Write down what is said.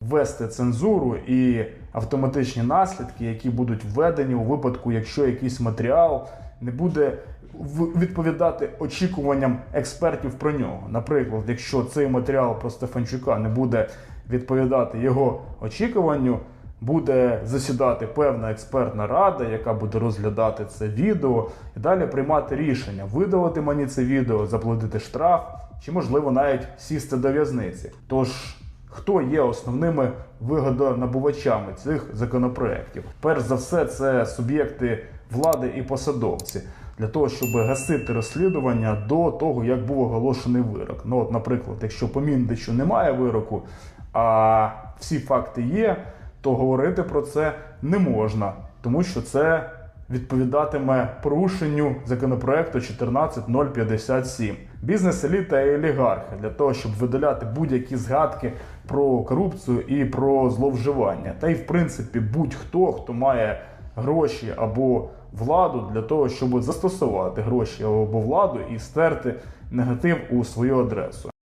ввести цензуру і автоматичні наслідки, які будуть введені у випадку, якщо якийсь матеріал не буде відповідати очікуванням експертів про нього. Наприклад, якщо цей матеріал про Стефанчука не буде відповідати його очікуванню, буде засідати певна експертна рада, яка буде розглядати це відео і далі приймати рішення, видалити мені це відео, заплатити штраф, чи можливо навіть сісти до в'язниці. Тож хто є основними вигодонабувачами цих законопроєктів? Перш за все, це суб'єкти влади і посадовці. Для того, щоб гасити розслідування до того, як був оголошений вирок. Ну, от, наприклад, якщо по Міндичу немає вироку, а всі факти є, то говорити про це не можна, тому що це відповідатиме порушенню законопроекту 14057. Бізнес-еліта і олігархи для того, щоб видаляти будь-які згадки про корупцію і про зловживання. Та й в принципі будь-хто, хто має гроші або владу для того, щоб застосувати гроші або владу і стерти негатив у свою адресу.